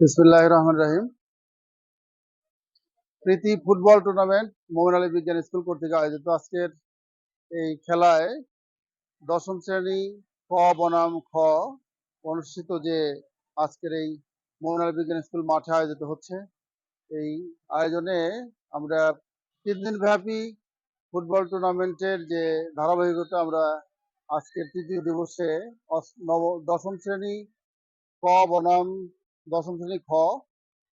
বিসমুল্লাহ রহমান রাহিম প্রীতি ফুটবল টুর্নামেন্ট মোমিন আলী বিজ্ঞান স্কুল কর্তৃক আয়োজিত। আজকের এই খেলায় দশম শ্রেণি ক বনাম খ অনুষ্ঠিত যে আজকের এই মোমিন আলী বিজ্ঞান স্কুল মাঠে আয়োজিত হচ্ছে, এই আয়োজনে আমরা তিন দিন ব্যাপী ফুটবল টুর্নামেন্টের যে ধারাবাহিকতা আমরা আজকের তৃতীয় দিবসে নব দশম শ্রেণি ক বনাম দশম শ্রেণি খ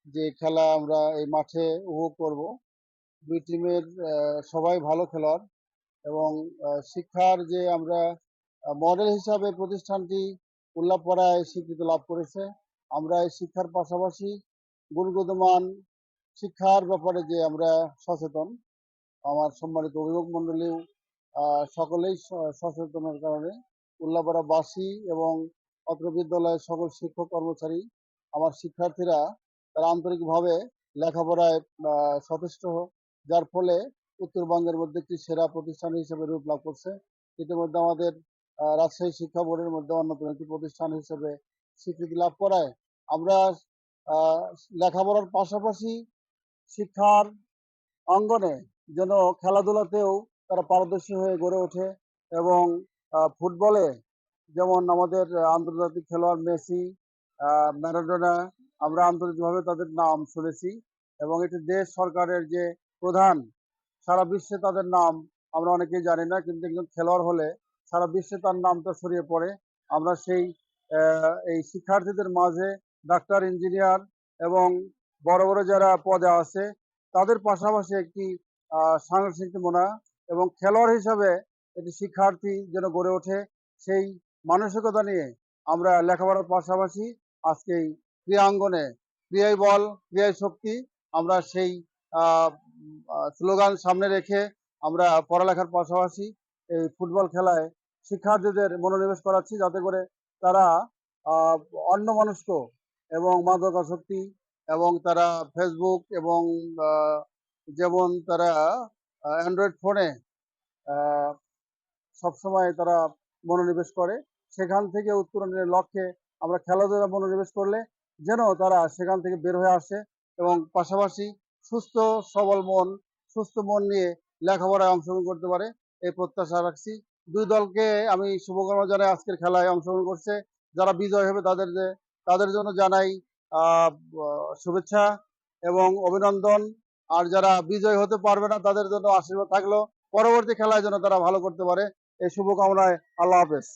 যে খেলা আমরা এই মাঠে উপভোগ করব। দুই টিমের সবাই ভালো খেলোয়াড় এবং শিক্ষার যে আমরা মডেল হিসাবে প্রতিষ্ঠানটি উল্লাপড়ায় স্বীকৃতি লাভ করেছে। আমরা এই শিক্ষার পাশাপাশি গুণগত মান শিক্ষার ব্যাপারে যে আমরা সচেতন আমার সম্মানিত অভিভাবক মন্ডলীও আহ, সকলেই সচেতনের কারণে উল্লাপাড়াবাসী এবং অত্র বিদ্যালয়ের সকল শিক্ষক কর্মচারী আমার শিক্ষার্থীরা তারা আন্তরিকভাবে লেখাপড়ায় সচেষ্ট হ- যার ফলে উত্তরবঙ্গের মধ্যে একটি সেরা প্রতিষ্ঠান হিসেবে রূপ লাভ করছে। ইতিমধ্যে আমাদের রাজশাহী শিক্ষা বোর্ডের মধ্যে অন্যতম একটি প্রতিষ্ঠান হিসেবে স্বীকৃতি লাভ করায়। আমরা লেখাপড়ার পাশাপাশি শিক্ষার অঙ্গনে যেন খেলাধুলাতেও তারা পারদর্শী হয়ে গড়ে ওঠে এবং ফুটবলে যেমন আমাদের আন্তর্জাতিক খেলোয়াড় মেসি ম্যারাডোনা, আমরা আন্তর্জাতিকভাবে তাদের নাম শুনেছি এবং এটি দেশ সরকারের যে প্রধান, সারা বিশ্বে তাদের নাম আমরা অনেকেই জানি না, কিন্তু একজন খেলোয়াড় হলে সারা বিশ্বে তার নামটা ছড়িয়ে পড়ে। আমরা সেই এই শিক্ষার্থীদের মাঝে ডাক্তার, ইঞ্জিনিয়ার এবং বড় বড় যারা পদে আছে, তাদের পাশাপাশি একটি সাংস্কৃতিক মনা এবং খেলোয়াড় হিসাবে একটি শিক্ষার্থী যেন গড়ে ওঠে, সেই মানসিকতা নিয়ে আমরা লেখাপড়ার পাশাপাশি আজকে এই ক্রীড়াঙ্গনে ক্রিয়াই বল, ক্রিয়াই শক্তি আমরা সেই স্লোগান সামনে রেখে আমরা পড়ালেখার পাশাপাশি এই ফুটবল খেলায় শিক্ষার্থীদের মনোনিবেশ করাচ্ছি যাতে করে তারা অন্য মানুষকে এবং মাদকাসক্তি এবং তারা ফেসবুক এবং যেমন তারা অ্যান্ড্রয়েড ফোনে সবসময় তারা মনোনিবেশ করে, সেখান থেকে উত্তরণের লক্ষ্যে আমরা খেলাধুলা মনোনিবেশ করলে যেন তারা সেখান থেকে বের হয়ে আসে এবং পাশাপাশি সুস্থ, সবল মন, সুস্থ মন নিয়ে লেখাপড়ায় অংশগ্রহণ করতে পারে, এই প্রত্যাশা রাখছি। দুই দলকে আমি শুভকামনা জানাই আজকের খেলায় অংশগ্রহণ করছে। যারা বিজয় হবে তাদের তাদের জন্য জানাই শুভেচ্ছা এবং অভিনন্দন। আর যারা বিজয় হতে পারবে না তাদের জন্য আশীর্বাদ থাকল। পরবর্তী খেলায় যেন তারা ভালো করতে পারে, এই শুভকামনায় আল্লাহ হাফেজ।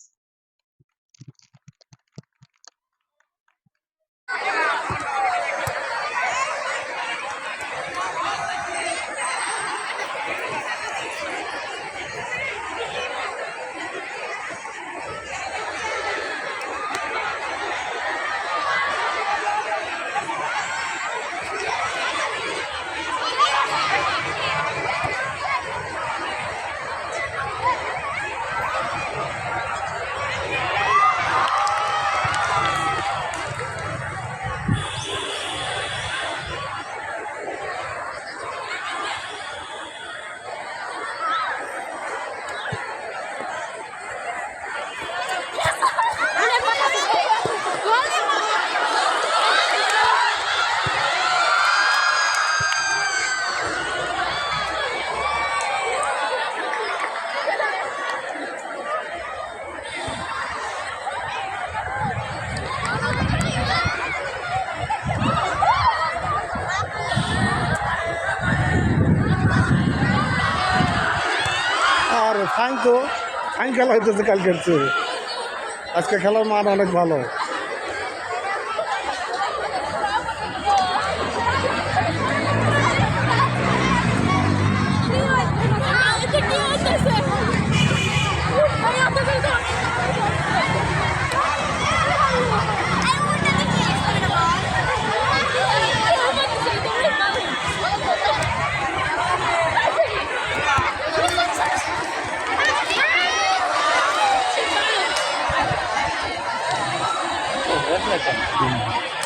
ফাইন তো ফাইন খেলা হইতেছে কালকের চেয়ে। আজকে খেলার মান অনেক ভালো। だったんです。